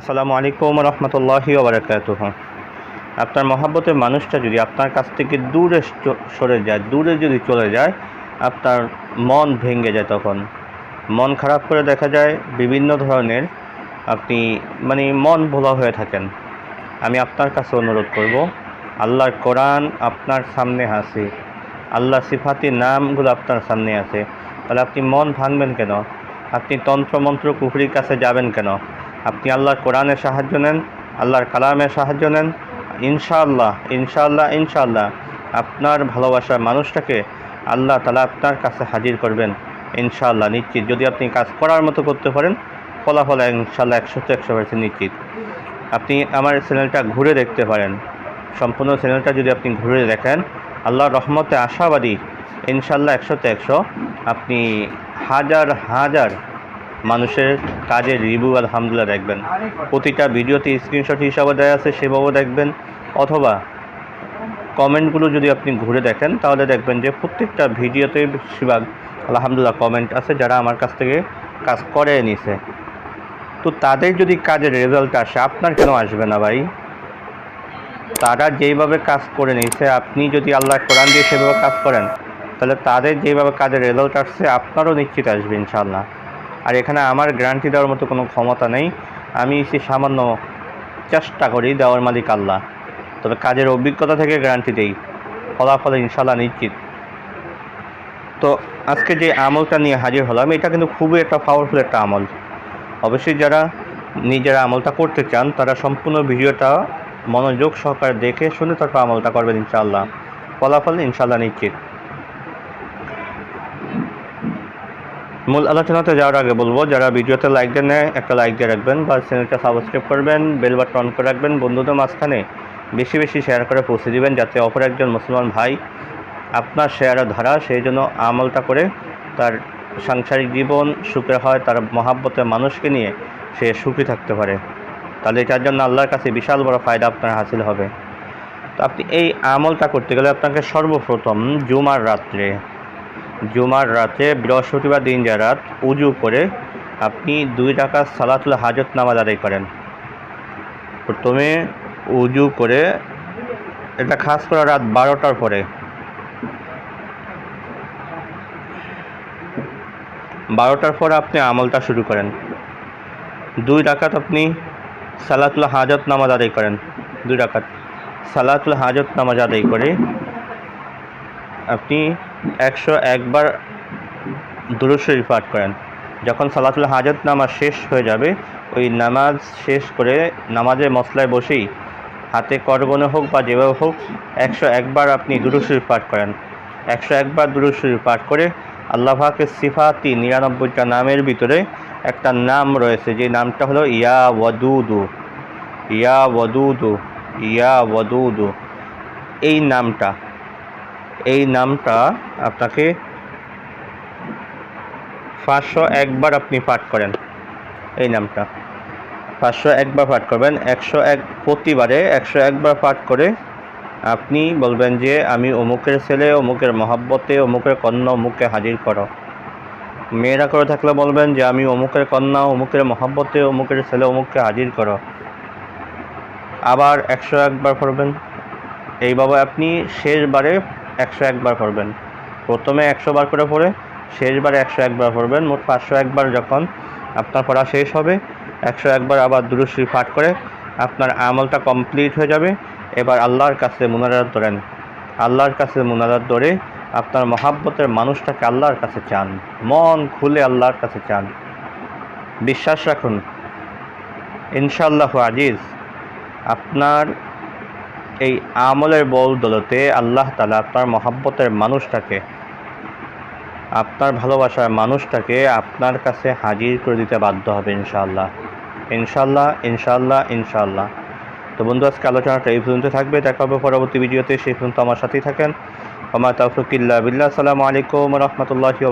আসসালামু আলাইকুম রহমতুল্লাহি ওবরাকাতুহ আপনার মহাব্বতের মানুষটা যদি আপনার কাছ থেকে দূরে সরে যায়, দূরে যদি চলে যায়, আপনার মন ভেঙে যায় তখন। মন খারাপ করে দেখা যায় বিভিন্ন ধরনের আপনি মানে মন ভোলা হয়ে থাকেন। আমি আপনার কাছে অনুরোধ করব, আল্লাহর কোরআন আপনার সামনে আছে আল্লাহ সিফাতি নামগুলো আপনার সামনে আছে। তাহলে আপনি মন ভাঙবেন কেন? আপনি তন্ত্রমন্ত্র কুফরির কাছে যাবেন কেন? আপনি আল্লাহর কোরআনের সাহায্য নেন, আল্লাহর কালামের সাহায্য নেন, ইনশাআল্লাহ ইনশাআল্লাহ ইনশাআল্লাহ। আপনার ভালোবাসার মানুষটাকে আল্লাহ তালা আপনার কাছে হাজির করবেন, ইনশাআল্লাহ, নিশ্চিত। যদি আপনি কাজ করার মতো করতে পারেন, ফলাফল ইনশাআল্লাহ একশো তো একশো পার্সেন্ট নিশ্চিত। আপনি আমার চ্যানেলটা ঘুরে দেখতে পারেন। সম্পূর্ণ চ্যানেলটা যদি আপনি ঘুরে দেখেন, আল্লাহর রহমতে আশাবাদী ইনশাল্লাহ একশোতে একশো। আপনি হাজার হাজার মানুষের কাজের রিভিউ আলহামদুলিল্লাহ দেখবেন। প্রতিটা ভিডিওতে স্ক্রিনশট হিসাবে দেওয়া আছে, সেভাবেও দেখবেন। অথবা কমেন্টগুলো যদি আপনি ঘুরে দেখেন, তাহলে দেখবেন যে প্রত্যেকটা ভিডিওতে বেশিরভাগ আলহামদুলিল্লাহ কমেন্ট আছে যারা আমার কাছ থেকে কাজ করে নিছে। তো তাদের যদি কাজের রেজাল্ট আসে, আপনার কেন আসবে না ভাই? তারা যেইভাবে কাজ করে নিয়েছে আপনি যদি আল্লাহ কোরআন দিয়ে সেভাবে কাজ করেন, তাহলে তাদের যেইভাবে কাজের রেজাল্ট আসছে, আপনারও নিশ্চিত আসবে ইনশাল্লাহ আর এখানে আমার গ্যারান্টি দেওয়ার মতো কোনো ক্ষমতা নেই। আমি সে সামান্য চেষ্টা করি দেওয়ার মালিক আল্লাহ। তবে কাজের অভিজ্ঞতা থেকে গ্যারান্টি দেই। ফলাফল ইনশাল্লাহ নিশ্চিত। তো আজকে যে আমলটা নিয়ে হাজির হলাম, এটা কিন্তু খুবই একটা পাওয়ারফুল একটা আমল। অবশ্যই যারা নিজেরা আমলটা করতে চান, তারা সম্পূর্ণ ভিডিওটা মনোযোগ সহকারে দেখে শুনে তারপর আমলটা করবেন ইনশাআল্লাহ। ফলাফল ইনশাআল্লাহ নিশ্চিত। মূল আলোচনাতে যাওয়ার আগে বলব, যারা ভিডিওতে লাইক দেন একটা লাইক দিয়ে রাখবেন বা চ্যানেলটা সাবস্ক্রাইব করবেন বেল বাটন অন করে রাখবেন, বন্ধুদের মাঝখানে বেশি বেশি শেয়ার করে পৌঁছে দিবেন যাতে অপর একজন মুসলমান ভাই আপনার শেয়ারের ধারা সেই জন্য আমলটা করে তার সাংসারিক জীবন সুখে হয়, তার মহাব্বতের মানুষকে নিয়ে সে সুখী থাকতে পারে। তাহলে এটার জন্য আল্লাহর কাছে বিশাল বড় ফায়দা আপনার হাসিল হবে। তো আপনি এই আমলটা করতে গেলে আপনাকে সর্বপ্রথম জুমার রাত্রে জুমার রাতে বৃহস্পতিবার দিন যা রাত, উজু করে আপনি দুই টাকা সালাতুল হাজত নামাজ আদায় করেন। প্রথমে উজু করে এটা খাস করে রাত বারোটার পরে। বারোটার পর আপনি আমলটা শুরু করেন। দুই রাকাত আপনি সালাতুল হাজত নামাজ আদায় করেন। দুই রাকাত সালাতুল হাজত নামাজ আদায় করে আপনি একশো একবার দুরুশরী পাঠ করেন। যখন সালাতুল হাজত নামাজ শেষ হয়ে যাবে, ওই নামাজ শেষ করে নামাজের মশলায় বসেই হাতে করবনে হোক বা যেভাবে হোক, একশো একবার আপনি দুরুশরী পাঠ করেন। একশো একবার দুরুশরী পাঠ করে আল্লাহ পাকের সিফাতি নিরানব্বইটা নামের ভিতরে একটা নাম রয়েছে, যে নামটা হলো ইয়া ওয়াদুদু। ইয়া ওয়াদুদু ইয়া ওয়াদুদু। এই নামটা এই নামটা আপনাকে পাঁচশো একবার আপনি পাঠ করেন, এই নামটা। পাঁচশো একবার পাঠ করবেন, একশো এক, প্রতিবারে একশো একবার পাঠ করে আপনি বলবেন যে, আমি অমুকের ছেলে, অমুকের মহাব্বতে, অমুকের কন্যা, অমুককে হাজির করো। মেয়েরা করে থাকলে বলবেন যে, আমি অমুকের কন্যা, অমুকের মহাব্বতে, অমুকের ছেলে, অমুককে হাজির করো। আবার একশো একবার পড়বেন। এইভাবে আপনি শেষবারে একশো একবার পড়বেন প্রথমে একশো বার করে পড়ে শেষবারে একশো একবার পড়বেন মোট পাঁচশো একবার যখন আপনার পড়া শেষ হবে, একশো একবার আবার দুরুশ্রী পাঠ করে আপনার আমলটা কমপ্লিট হয়ে যাবে। এবার আল্লাহর কাছে মুনাজাত ধরেন। আল্লাহর কাছে মুনাজাত ধরে আপনার মহাব্বতের মানুষটাকে আল্লাহর কাছে চান। মন খুলে আল্লাহর কাছে চান। বিশ্বাস রাখুন, ইনশাআল্লাহ আজিজ, আপনার এই আমলের বল দলতে আল্লাহ তালা আপনার মহাব্বতের মানুষটাকে, আপনার ভালোবাসার মানুষটাকে আপনার কাছে হাজির করে দিতে বাধ্য হবে ইনশাআল্লাহ। ইনশাল্লাহ ইনশাল্লাহ ইনশাল্লাহ তো বন্ধু, আজকে আলোচনাটা এই পর্যন্ত থাকবে। দেখা হবে পরবর্তী ভিডিওতে। সেই পর্যন্ত আমার সাথেই থাকেন। আমার তাফরুকিল্লা বিল্লাহ। আসসালামু আলাইকুম রহমতুল্লাহি